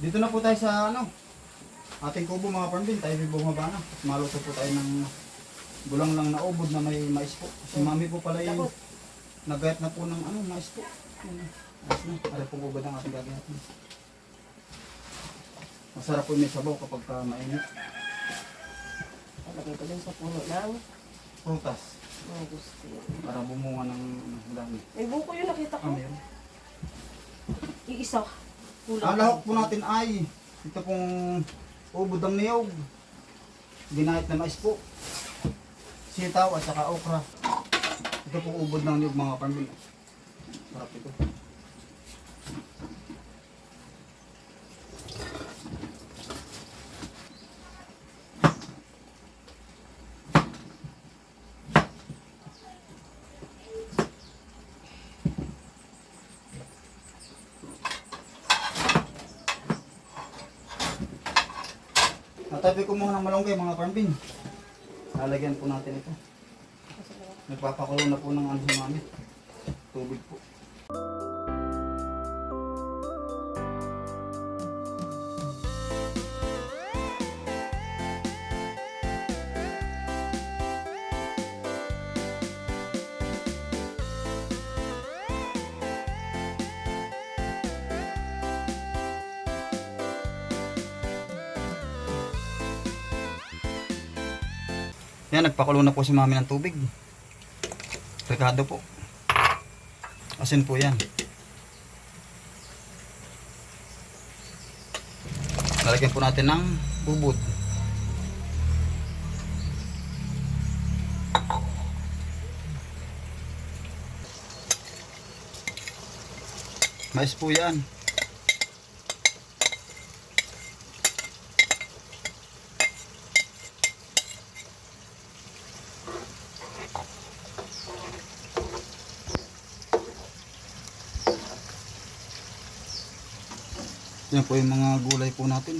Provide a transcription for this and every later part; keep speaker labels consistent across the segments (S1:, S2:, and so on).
S1: Dito na po tayo sa ano, ating kubo mga parmbin. Tayo may bumaba na. Maluto po tayo ng bulang lang na ubod na may mais po. Si mami po pala yung nagayat na po ng ano, mais po. Ayos na. Ari pong ubod ang ating gagawin. Masarap po may sabaw kapag ka mainit.
S2: Lagay ko din sa puno ng
S1: Prutas.
S2: mga gusto.
S1: Para bumunga ng ng dami.
S2: May buko yung nakita ko.
S1: Ah, meron.
S2: Iisa. Kulang.
S1: Ang lahok po natin ay ito pong ubod ng niyog. Ginahit na mais po. Sitaw at saka okra. Ito pong ubod ng niyog mga pambin. Sarap ito. Malunggay mga pambin. Lalagyan po natin ito. Nagpapakulo na po ng ano mami. Tubig po. Yan, nagpakulo na po si mami ng tubig. Rekado po. Asin po yan. Lalagyan po natin ng bubod. Mais po yan. Yan po yung mga gulay po natin.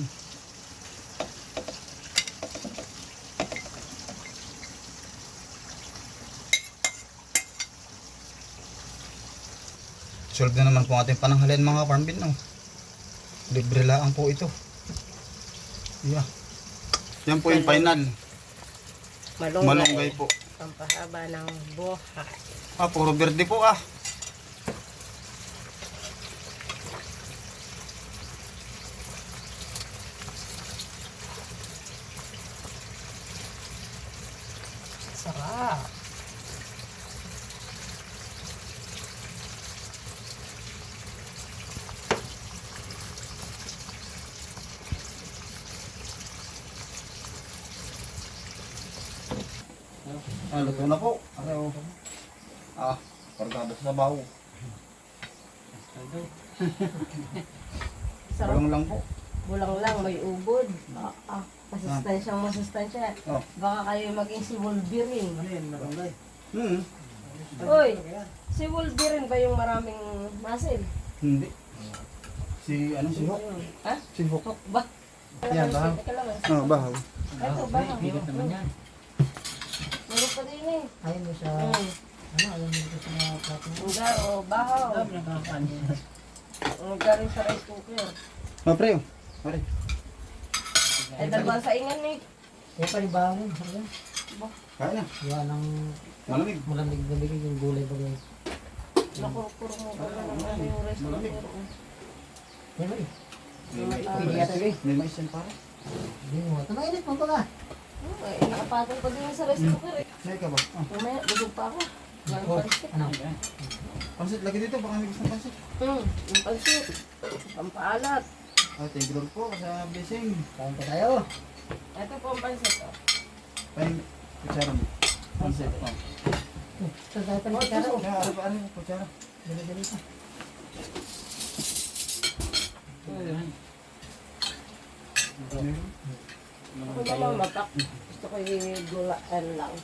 S1: Solve na naman po ating pananghalian mga farm bin. No? Libre lang po ito. Yeah. Yan po yung final.
S2: Malunggay.
S1: Malunggay po.
S2: Pampahaba ng buha.
S1: Ah, puro verde po ah.
S2: Sarap.
S1: Ah, luto na po. Ano? Ah, kargado sa baho.
S2: Sarap.
S1: Walang lang po.
S2: Bulang lang, may ubod. Masustansyang masustansya.
S1: Oh.
S2: Baka kayo maging si Wolverine.
S1: Hmm.
S2: Uy, si Wolverine ba yung maraming muscle?
S1: Hindi. Si ano si Hok?
S2: Ha?
S1: Si Hok.
S2: Hok ba?
S1: Yan, bahaw.
S2: Lang. ah.
S1: Oh, bahaw.
S2: Ito, bahaw. Meron pa din eh.
S3: Ayaw mo sa,
S2: Hmm.
S3: ano, ayaw mo dito sa mga plato.
S2: Nga, oh, bahaw. Ang galing sa rice cooker.
S1: Oh, pre. oh. Pare.
S2: Ay, dalawang saingan eh.
S3: Kaya panibangon, ano?
S1: Kaya na.
S3: Gawa ng
S1: Malamig.
S3: malamig na bigay yung gulay ba ngayon.
S2: Nakukuro mo pa na ng ano yung.
S3: Yan ba eh?
S1: May.
S2: Ah,
S1: May. May mais yan pare.
S3: Hindi mo. Tumainit mo pa ka.
S2: Hmm, Ay, nakapatong pa din sa rice cooker eh.
S1: May ka ba? Oh.
S2: Mamaya, busog pa ako.
S3: Oh,
S2: pansit.
S3: ano?
S1: Pansit, lagi dito. Baka may gusto ng pansit.
S2: Hmm, yung pansit. Pampaalat.
S1: Ah, thank you Lord po sa blessing.
S3: Kain pa tayo.
S2: Ito po ang pansit. Oh.
S1: Pahing kutsara mo. Pansit. Oh.
S3: Tayo pa ng karo.
S1: Kaya ano pa ano kutsara?
S3: Dali-dali pa.
S2: Ako naman matak. Gusto ko yung gula, ano lang,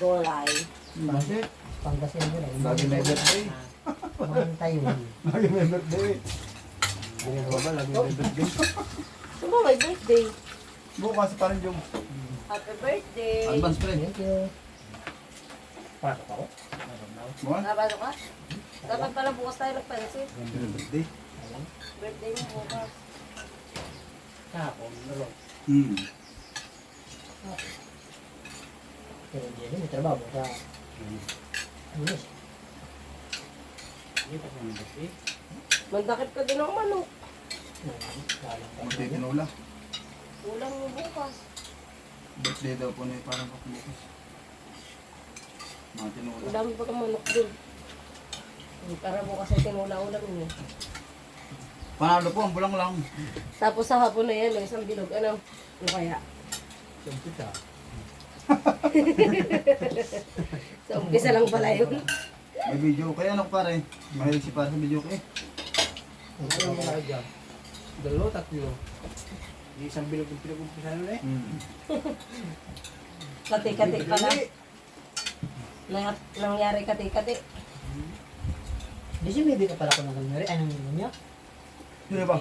S2: gulay.
S1: Pansit.
S3: Panggasin mo na.
S1: Lagi may birthday.
S3: Mga tayo.
S1: Lagi may birthday. Ano ba ba? Lagi may birthday.
S2: Ba may birthday?
S1: Bukas pa rin yung
S2: Happy birthday!
S1: advance friend.
S3: Thank you.
S1: Pasok ako. Buwan?
S2: Nakapasok ka? Dapat pala bukas tayo nagpansit.
S1: Birthday.
S2: Birthday mo bukas.
S3: Kahapon, laro.
S1: Hmm.
S3: Pero hindi din, may trabaho sa lunes.
S2: Mandakit ka din ng manok.
S3: Pa.
S1: Magtitinula.
S2: Ulam mo bukas.
S1: Birthday daw po na parang kapulikas. Mga tinula.
S2: Ang dami pa kang manok dun. Para bukas ay tinula-ulam niyo.
S1: Panalo po, ang bulang lang.
S2: Tapos sa hapon na yan, may isang bilog. Ano? Ano kaya?
S3: Kumpita.
S2: Sa umpisa lang pala yun.
S1: May video kaya ano pare? Mahilig si pare sa video eh.
S4: Ano mo na dyan? Dalawa, tatlo. Di isang bilog yung pinag-umpisa nun eh.
S1: Hmm.
S2: Kati-kati pala. Nangyat, nangyari kati-kati.
S3: Di si Bibi ka pala ko ng nangyari. Anong nyo niya?
S1: Sino ba?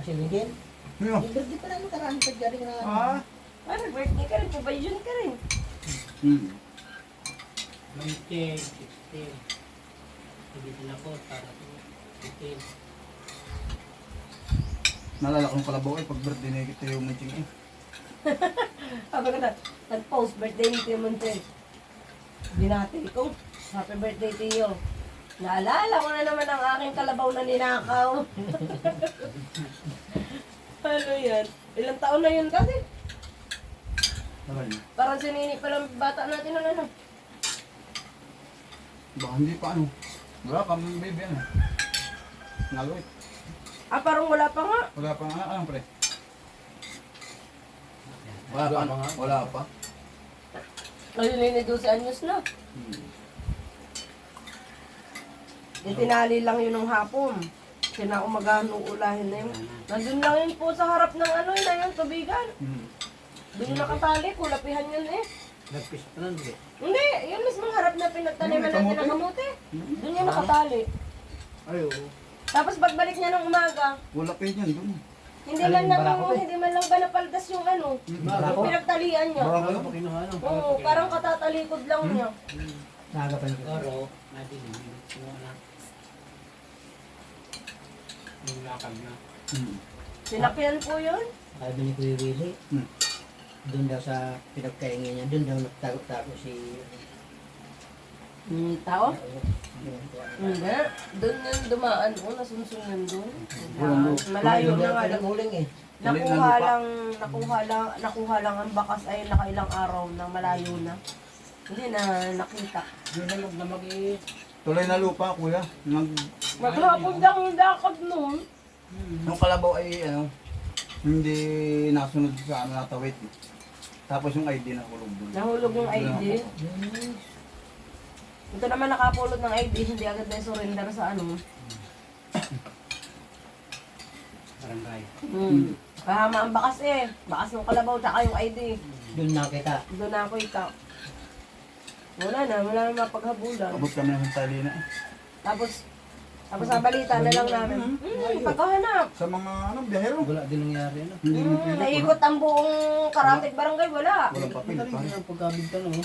S3: Kasi Lidin.
S1: Sino?
S3: Yung birthday pala mo pag galing na.
S1: Ah?
S2: Parang birthday ka rin, pabayun ka rin.
S1: Hmm.
S4: 19, 16. Hindi ako, para 18.
S1: Naalala ko ng kalabaw eh, pag birthday na kita yung matching eh.
S2: Sabi ko na, nag-post birthday ni Tio Monte. Binati ko, happy birthday Tio. Naalala ko na naman ang aking kalabaw na ninakaw. ano yan? Ilang taon na yun kasi?
S1: Tagal na.
S2: Parang sinini pa lang bata natin ng ano.
S1: Baka hindi pa ano. Wala may baby ano. Naloy.
S2: Ah, parang wala pa nga.
S1: Wala pa nga, ano pre? Wala pa, ano? wala pa.
S2: Kasi nini 12 anyos na.
S1: Hmm.
S2: Tinali lang yun ng hapon. Kinaumagahan nung ulahin na yun. Nandun lang yun po sa harap ng ano na yun, tubigan.
S1: Hmm.
S2: Doon yung nakatali, kulapihan yun eh.
S4: Nagpis pa nun, di.
S2: Hindi, yun mismo harap na pinagtaniman
S1: Yung
S2: ng kamote. Doon yung nakatali.
S4: Ay, oo.
S2: Tapos pagbalik niya ng umaga,
S1: Wala pa yun dun.
S2: hindi
S3: Ano
S2: man lang,
S3: barako eh?
S2: hindi man lang ba napaldas yung ano,
S3: Barako?
S2: yung pinagtalian niya.
S1: Barako?
S4: Ano pa kinuha nun?
S2: Oo, parang katatalikod lang niya.
S3: Nagapan ko.
S4: Oro, natin yung kinuha na. Yung lakad na.
S1: Hmm.
S2: Sinakyan po yun.
S3: Sabi ni Kuya Willie.
S1: Hmm.
S3: Doon daw sa pinagkainga niya. Doon daw nagtago-tago si...
S2: Hmm, tao?
S3: Yun,
S2: Hindi. Doon yun dumaan. O, nasunsun yun doon. Malayo na nga.
S3: Walang huling eh.
S2: Nakuha lang, nakuha lang, nakuha lang ang bakas ay nakailang araw na malayo na. Hindi na nakita.
S4: Yung nalog na mag-i...
S1: Tuloy na lupa, kuya. Nag,
S2: Maghapon lang yung dakad noon.
S1: nung kalabaw ay ano, hindi nasunod sa ano natawid. Tapos yung ID na kulog dun.
S2: Nahulog yung ID.
S3: Hmm.
S2: Ito naman nakapulot ng ID, hindi agad na surrender sa ano.
S4: Barangay.
S2: Hmm. Kahama ang bakas eh. Bakas ng kalabaw, tsaka yung ID.
S3: Doon nakita.
S2: Doon na ako ikaw. Wala na, wala na mapaghabulan.
S1: Abot kami ng tali na eh.
S2: Tapos, tapos sa balita na lang namin. Hmm, pagkahanap.
S1: Sa mga ano, biyahero.
S4: Wala din nangyari, ano?
S2: Hmm, naikot ang buong Karatig Barangay, wala.
S1: Walang papel.
S4: Ang ang pagkabig ka, no?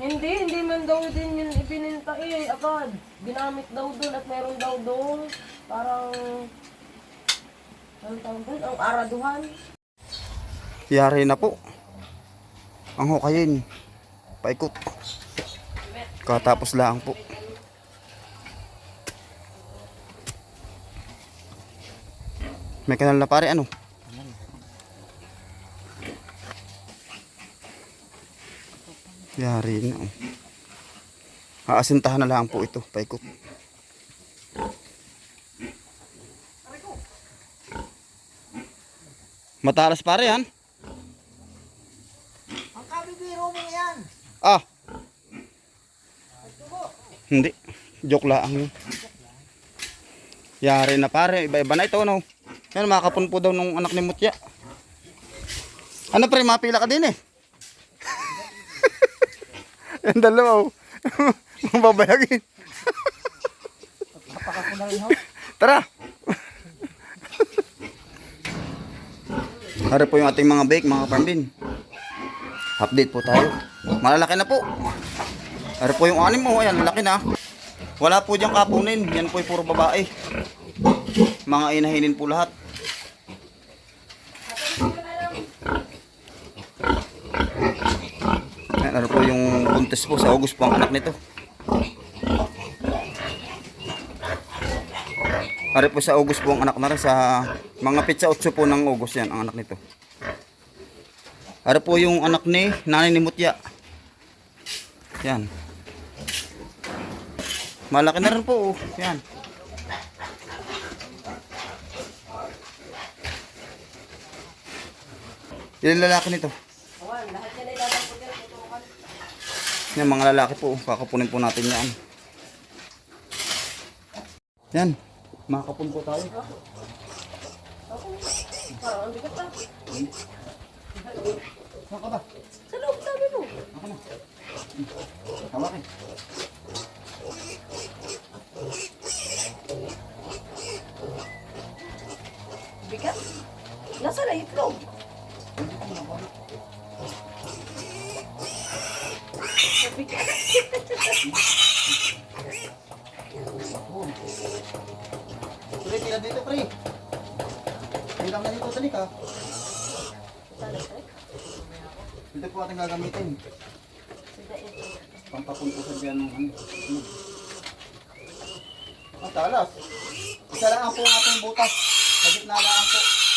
S2: Hindi, hindi man daw din yun ipininta eh, agad. Ginamit daw doon at meron daw doon. Parang, anong tawag doon? Ang araduhan.
S1: Yari na po. Ang hukayin. Paikot. Katapos lang po. May kanal na pare ano? Yari na. oh. Aasintahan na lang po ito. Paikot. Matalas pare yan.
S3: Ang kabibiro mo yan!
S1: Ah. Hindi. Joke lang yun. Yari na pare. Iba-iba na ito, no? Yan, makakapon po daw nung anak ni Mutya. Ano pre, mapila ka din eh. Yan dalawa, oh. Mababayagin. Tara. Hari po yung ating mga bake, mga farmbin. Update po tayo. Malalaki na po. Ano po yung anim mo? Ayan, laki na. Wala po diyang kapunin. Yan po yung puro babae. mga inahinin po lahat. Ano po yung buntis po sa August po ang anak nito. Ari po sa August po ang anak na rin sa mga pizza 8 po ng August yan ang anak nito. Ari po yung anak ni nanay ni Mutya. Yan. Malaki na rin po. oh. Yan. Ilan lalaki nito?
S2: Awan, lahat yan ay lalapot yan. Tutukan.
S1: Yan mga lalaki po. Kakapunin po natin yan. Yan. Makakapun po tayo. Saan ka ba?
S2: Sa loob sabi mo.
S1: Ako na. Hawakin.
S2: Bigat. Nasa na itlog.
S1: Ating gagamitin. Pampapuntusan dyan ng ano. Ang talas. Isa lang po ang ating butas. Sa gitna lang po.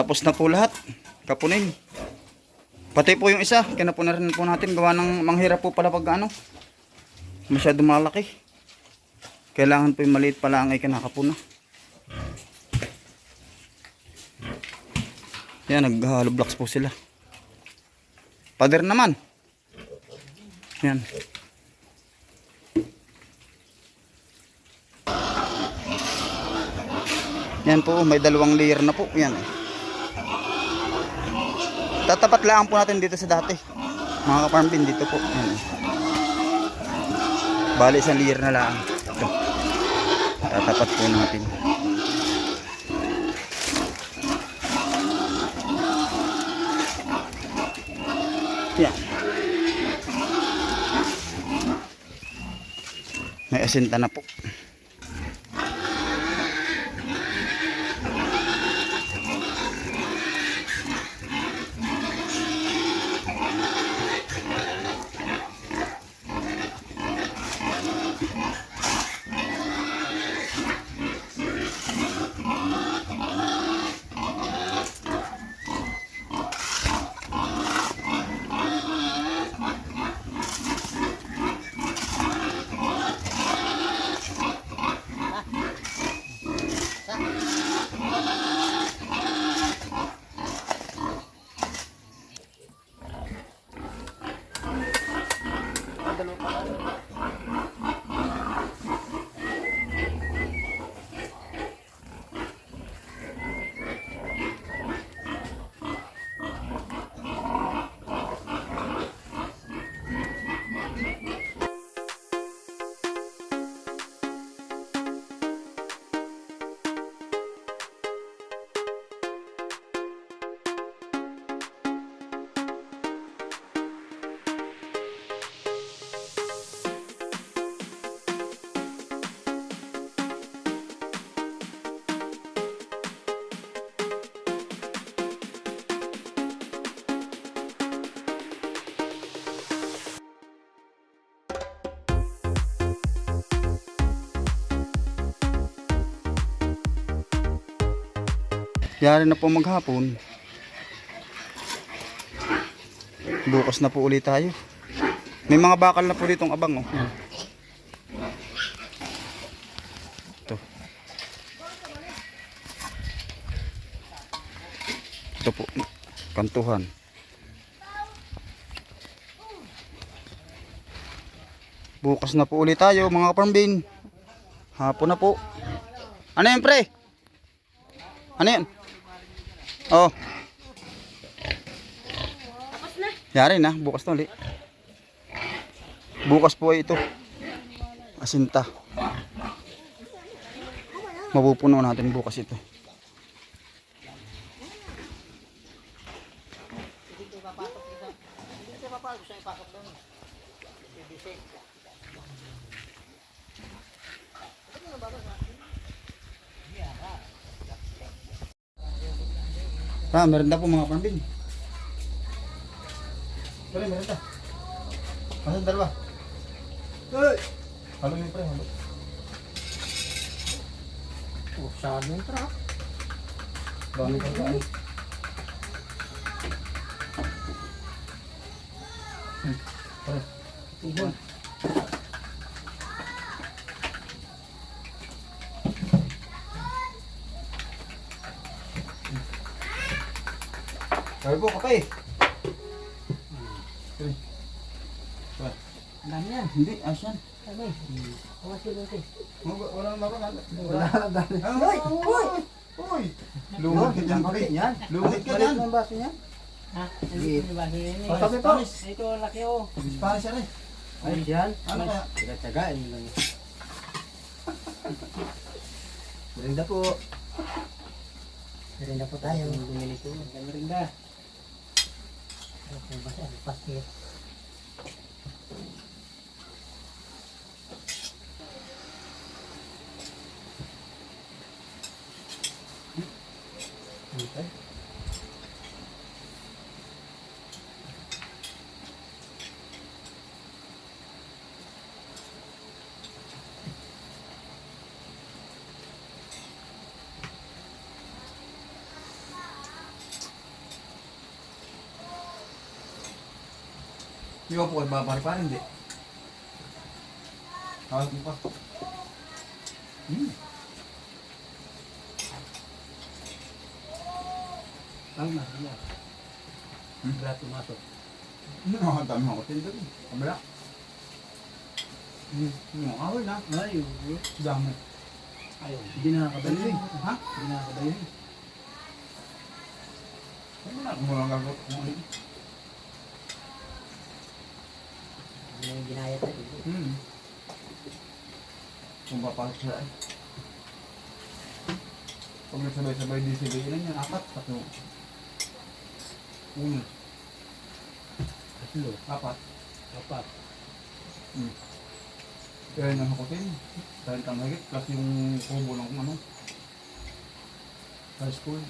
S1: Tapos na po lahat. Kapunin. Pati po yung isa, kinapunan po natin. Gawa ng manghirap po pala pag ano. Masyado malaki. Kailangan po yung maliit pala ang ay. Yan, nag-hollow blocks po sila. Pader naman. Yan. Yan po, may dalawang layer na po. Yan. Tatapat lang po natin dito sa dati. Mga ka-farm bin dito po. Yan. Bali isang layer na lang. Ito. Tatapat po natin. Yan. May asinta na po. Yari na po maghapon. Bukas na po ulit tayo. May mga bakal na po ditong abang oh. Ito. Ito po, kantuhan. Bukas na po ulit tayo mga kaparmbin. Hapon na po. Ano yan pre? Ano yan? Oh. Yari na, bukas na ulit. Bukas po ay ito. Asinta. Mapupuno natin bukas ito. Ah, meron po mga pambin. Pre, meron ta. Masang dalawa. Hey! Halo niyo pre, halo.
S3: Oh, saan yung truck?
S1: Dami pa sa ano. Hmm, Pre,
S3: Tubol.
S1: Pre.
S3: Ang dami yan.
S1: Hindi, asyan.
S3: Sabi. Kawas yun natin.
S1: Wala na ba?
S3: Wala na dami.
S1: Uy! Uy! Uy! Lumot ka dyan, pre.
S3: Yan.
S1: Lumot ka dyan.
S3: ang baso niya? Ha?
S1: Tabi po.
S3: Ito, laki oh.
S1: Spanish yan eh.
S3: Ayos yan.
S1: Ano kaya?
S3: Tsaga-tsagaan lang. Merinda po. Merinda po tayo. Po. Merinda. Basta. Pastil. Okay.
S1: Di ba po kayo babari-pari? Hindi. Hawag mo pa. Hmm.
S4: Ang na, ano.
S1: Hmm?
S4: Wala tumasok.
S1: Ano, ang dami ako tinda din. Kabala. Hmm. Ano, awal na.
S4: Ay, oo.
S1: Dami.
S4: Ayaw. Hindi nakakabalo eh.
S1: Ha?
S4: Hindi nakakabalo eh.
S1: Ano na? Kung walang gagawin.
S3: Ano yung ginaya tayo?
S1: Hmm. Kung papasok siya ay. Pag nagsabay-sabay di sila ilan yan, apat, tatlo. Uno,
S4: Tatlo.
S1: apat.
S4: Apat.
S1: Hmm. Kaya nang hakutin. Dahil tamagit, plus yung kubo ng ano. High school.